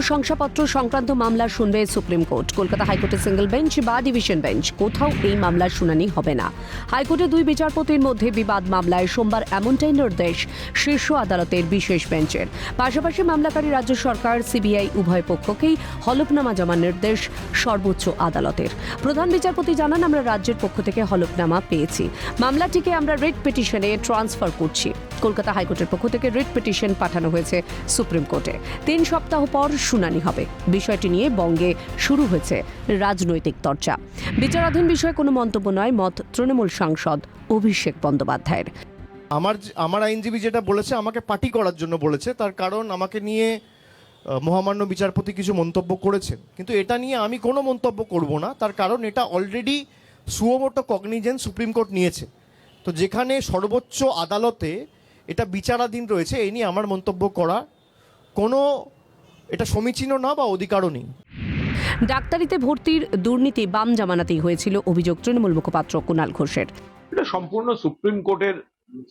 শংসাপত্র সংক্রান্ত মামলা শুনবে সুপ্রিম কোর্ট। কলকাতা হাইকোর্টের সিঙ্গেল বেঞ্চ বা ডিভিশন বেঞ্চ। কোথাও এই মামলার শুনানি হবে না। হাইকোর্টের দুই বিচারপতির মধ্যে বিবাদ মামলায় সোমবার এমনটাই নির্দেশ শীর্ষ আদালতের বিশেষ বেঞ্চের। পাশাপাশি মামলাকারী রাজ্য সরকার, সিবিআই উভয় পক্ষকেই হলফনামা জমার নির্দেশ সর্বোচ্চ আদালতের। প্রধান বিচারপতি জানান, আমরা রাজ্যের পক্ষ থেকে হলফনামা পেয়েছি। মামলাটিকে আমরা রেড পিটিশনে ট্রান্সফার করছি। কলকাতা হাইকোর্টের পক্ষ থেকে রিট পিটিশন পাঠানো হয়েছে সুপ্রিম কোর্টে। তিন সপ্তাহ পর শুনানি হবে। বিষয়টি নিয়ে বঙ্গে শুরু হয়েছে রাজনৈতিক চর্চা। বিচারাধীন বিষয়ে কোনো মন্তব্য নয়, মত তৃণমূল সাংসদ অভিষেক বন্দ্যোপাধ্যায়ের। আমার আমার আইনজীবী যেটা বলেছে, আমাকে পার্টি করার জন্য বলেছে, তার কারণ আমাকে নিয়ে মহামান্য বিচারপতি কিছু মন্তব্য করেছেন। কিন্তু এটা নিয়ে আমি কোনো মন্তব্য করব না, তার কারণ এটা already suo motu cognizance supreme court নিয়েছে। তো যেখানে সর্বোচ্চ আদালতে এটা বিচারাধীন রয়েছে এই নিয়ে আমার মন্তব্য করা কোনো এটা সমীচীন না বা অধিকারও নেই। ডাক্তারিতে ভর্তির দুর্নীতি বাম জামানাতেই হয়েছিল অভিযোগ তৃণমূল মুখপাত্র কুণাল ঘোষের। এটা সম্পূর্ণ সুপ্রিম কোর্টের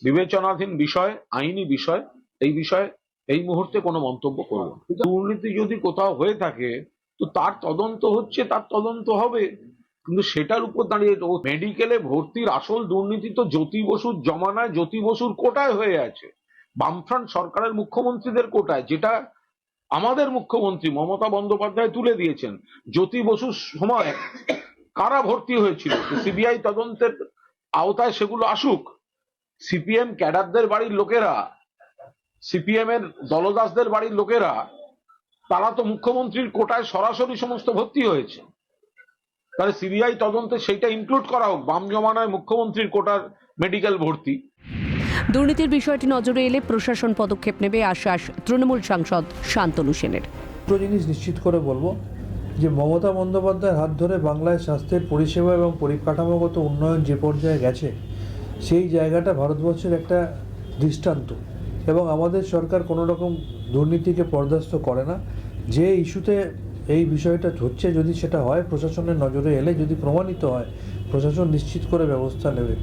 বিবেচনাধীন বিষয় আইনি বিষয় এই বিষয়ে এই মুহূর্তে কোনো মন্তব্য করব। দুর্নীতি যদি কোথাও হয়ে থাকে তো তার তদন্ত হচ্ছে তার তদন্ত হবে। কিন্তু সেটার উপর দাঁড়িয়ে মেডিকেলে ভর্তির আসল দুর্নীতি তো জ্যোতি বসুর জমানায় জ্যোতি বসুর কোটায় হয়ে আছে। বামফ্রন্ট সরকারের মুখ্যমন্ত্রীদের কোটায়, যেটা আমাদের মুখ্যমন্ত্রী মমতা বন্দ্যোপাধ্যায় তুলে দিয়েছেন। জ্যোতি বসুর সময় কারা ভর্তি হয়েছিল? সিবিআই তদন্তের আওতায় সেগুলো আসুক। সিপিএম ক্যাডারদের বাড়ির লোকেরা, সিপিএম এর দলদাসদের বাড়ির লোকেরা, তারা তো মুখ্যমন্ত্রীর কোটায় সরাসরি সমস্ত ভর্তি হয়েছে। তাহলে সিবিআই তদন্তে সেইটা ইনক্লুড করা হোক। বাম জমানায় মুখ্যমন্ত্রীর কোটার মেডিকেল ভর্তি। দুর্নীতির বিষয়টি নজরে এলে প্রশাসন পদক্ষেপ নেবে আশ্বাস তৃণমূল সাংসদ শান্তনু সেনের। দুটো জিনিস নিশ্চিত করে বলব যে মমতা বন্দ্যোপাধ্যায়ের হাত ধরে বাংলায় স্বাস্থ্যের পরিষেবা এবং পরিকাঠামোগত উন্নয়ন যে পর্যায়ে গেছে সেই জায়গাটা ভারতবর্ষের একটা দৃষ্টান্ত। এবং আমাদের সরকার কোনো রকম দুর্নীতিকে বরদাস্ত করে না। যে ইস্যুতে এই বিষয়টা হচ্ছে যদি সেটা হয় প্রশাসনের নজরে এলে যদি প্রমাণিত হয় প্রশাসন নিশ্চিত করে ব্যবস্থা নেবে।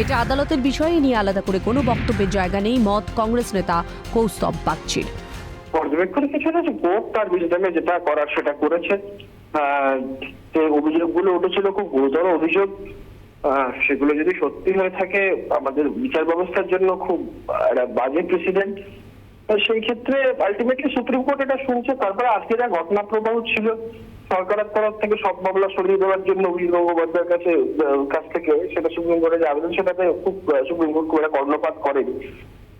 এটা আদালতের বিষয়ে নিয়ে আলাদা করে কোনো বক্তব্যের জায়গা নেই মত কংগ্রেস নেতা কৌস্তব বাগচির। পর্যবেক্ষণ কিছু না যে কোর্ট তার বিরুদ্ধে যেটা করার সেটা করেছে। আহ, যে অভিযোগগুলো উঠেছিল খুব গুরুতর অভিযোগ। আহ, সেগুলো যদি সত্যি হয়ে থাকে আমাদের বিচার ব্যবস্থার জন্য খুব একটা বাজে প্রেসিডেন্ট সেই ক্ষেত্রে আলটিমেটলি সুপ্রিম কোর্ট এটা শুনছে তারপরে আজকে যা ঘটনা প্রবাহ ছিল সরকারের তরফ থেকে সব মামলা সরিয়ে দেওয়ার জন্য অভিজিৎ গঙ্গোপাধ্যায়ের কাছে কাছ থেকে সেটা সুপ্রিম কোর্টে যে আবেদন সেটাতে খুব সুপ্রিম কোর্ট খুব একটা কর্ণপাত করেনি।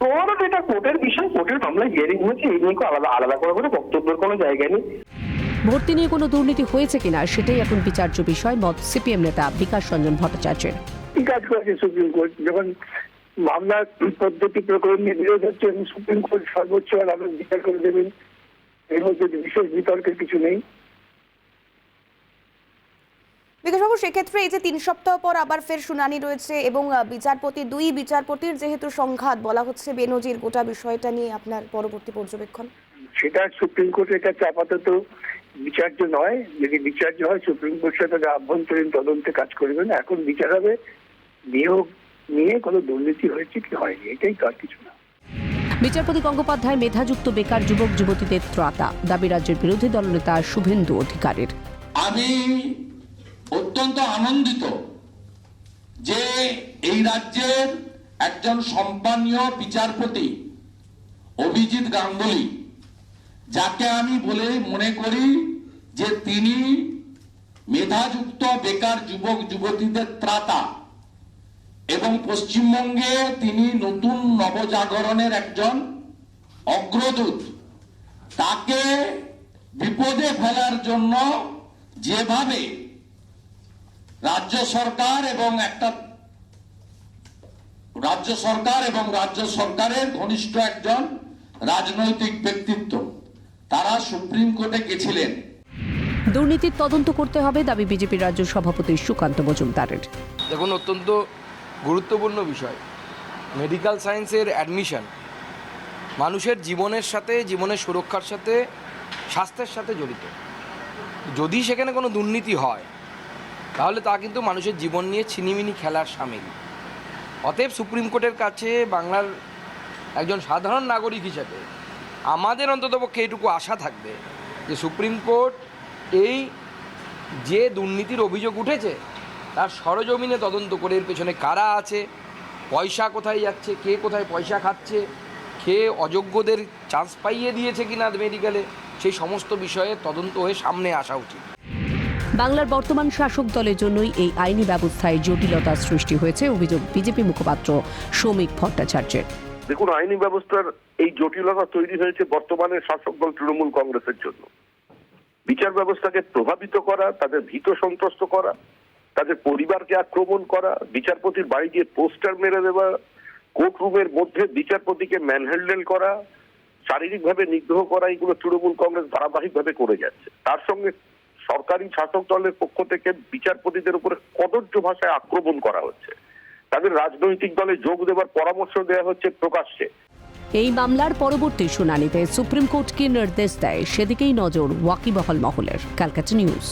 তো ওরা এটা কোর্টের বিষয় কোর্টের মামলায় হিয়ারিং হয়েছে এই নিয়ে আলাদা আলাদা করে কোনো বক্তব্যের কোনো জায়গা নেই। ভর্তি নিয়ে কোনো দুর্নীতি হয়েছে কিনা সেটাই এখন বিচার্য বিষয় মত সিপিএম নেতা বিকাশ রঞ্জন ভট্টাচার্যের। কাজ করেছে সুপ্রিম কোর্ট যখন মামলার পদ্ধতি প্রকরণ নিয়ে বিরোধ হচ্ছে এবং সুপ্রিম কোর্ট সর্বোচ্চ আদালত বিচার করে দেবেন। এর মধ্যে বিশেষ বিতর্কের কিছু নেই। বিকাশবাবু সেক্ষেত্রে এই যে তিন সপ্তাহ পর আবার ফের শুনানি রয়েছে এবং বিচারপতি দুই বিচারপতির যেহেতু সংঘাত বলা হচ্ছে বেনজির গোটা বিষয়টা নিয়ে আপনার পরবর্তী পর্যবেক্ষণ? সেটা সুপ্রিম কোর্টের কাছে আপাতত বিচার্য নয়। যদি বিচার্য হয় সুপ্রিম কোর্ট সেটা আভ্যন্তরীণ তদন্তে কাজ করবে না। এখন বিচার হবে নিয়োগ নিয়ে কোনো দুর্নীতি হয়েছে কি হয়নি এটাই তো আর কিছু না। বিচারপতি গঙ্গোপাধ্যায় মেধাযুক্ত বেকার যুবক যুবতীদের ত্রাতা দাবি রাজ্যের বিরোধী দলনেতা শুভেন্দু অধিকারের। আমি অত্যন্ত আনন্দিত যে এই রাজ্যের একজন সম্মানীয় বিচারপতি অভিজিৎ গাঙ্গুলি যাকে আমি বলে মনে করি যে তিনি মেধাযুক্ত বেকার যুবক যুবতীদের ত্রাতা। এবং পশ্চিমবঙ্গে তিনি নতুন নবজাগরণের একজন অগ্রদূত। তাকে বিপদে ফেলার জন্য যেভাবে রাজ্য সরকার এবং একটা রাজ্য সরকার এবং রাজ্য সরকারের ঘনিষ্ঠ একজন রাজনৈতিক ব্যক্তিত্ব তারা সুপ্রিম কোর্টে গেছিলেন। দুর্নীতির তদন্ত করতে হবে দাবি বিজেপির রাজ্য সভাপতি সুকান্ত মজুমদারের। দেখুন অত্যন্ত গুরুত্বপূর্ণ বিষয় মেডিকেল সায়েন্সের অ্যাডমিশন মানুষের জীবনের সাথে, জীবনের সুরক্ষার সাথে, স্বাস্থ্যের সাথে জড়িত। যদি সেখানে কোনো দুর্নীতি হয়, তাহলে তা কিন্তু মানুষের জীবন নিয়ে ছিনিমিনি খেলার সামিল। অতএব সুপ্রিম কোর্টের কাছে বাংলার একজন সাধারণ নাগরিক হিসেবে আমাদের অন্ততপক্ষে এটুকু আশা থাকবে যে সুপ্রিম কোর্ট এই যে দুর্নীতির অভিযোগ উঠেছে তার সরজমিনে তদন্ত করে এর পেছনে কারা আছে পয়সা কোথায় যাচ্ছে কে কোথায় পয়সা খাচ্ছে কে অযোগ্যদের চান্স পাইয়ে দিয়েছে কিনা মেডিকেলে সেই সমস্ত বিষয়ে তদন্ত হয়ে সামনে আসা উচিত। বাংলার বর্তমান শাসক দলের জন্যই এই আইনি ব্যবস্থায় জটিলতার সৃষ্টি হয়েছে অভিযোগ বিজেপি মুখপাত্র শ্রমিক ভট্টাচার্যের দেখুন আইনি ব্যবস্থার এই জটিলতা তৈরি হয়েছে বর্তমানে শাসক দল তৃণমূল কংগ্রেসের জন্য। বিচার ব্যবস্থাকে প্রভাবিত করা তাদের ভীত সন্ত্রস্ত করা তাদের পরিবারকে আক্রমণ করা, বিচারপতির বাড়ি গিয়ে পোস্টার মেরে দেওয়া কোর্ট রুমের মধ্যে বিচারপতিকে ম্যানহ্যান্ডেল করা, শারীরিকভাবে নিগ্রহ করা, এগুলো তৃণমূল কংগ্রেস ধারাবাহিকভাবে করে যাচ্ছে। তার সঙ্গে সরকারি শাসক দলের পক্ষ থেকে বিচারপতিদের উপরে কদর্য ভাষায় আক্রমণ করা হচ্ছে। তাদের রাজনৈতিক দলে যোগ দেওয়ার পরামর্শ দেওয়া হচ্ছে প্রকাশ্যে। এই মামলার পরবর্তী শুনানিতে সুপ্রিম কোর্ট কি নির্দেশ দেয়, সেদিকেই নজর ওয়াকিবহল মহলের, ক্যালকাটা নিউজ।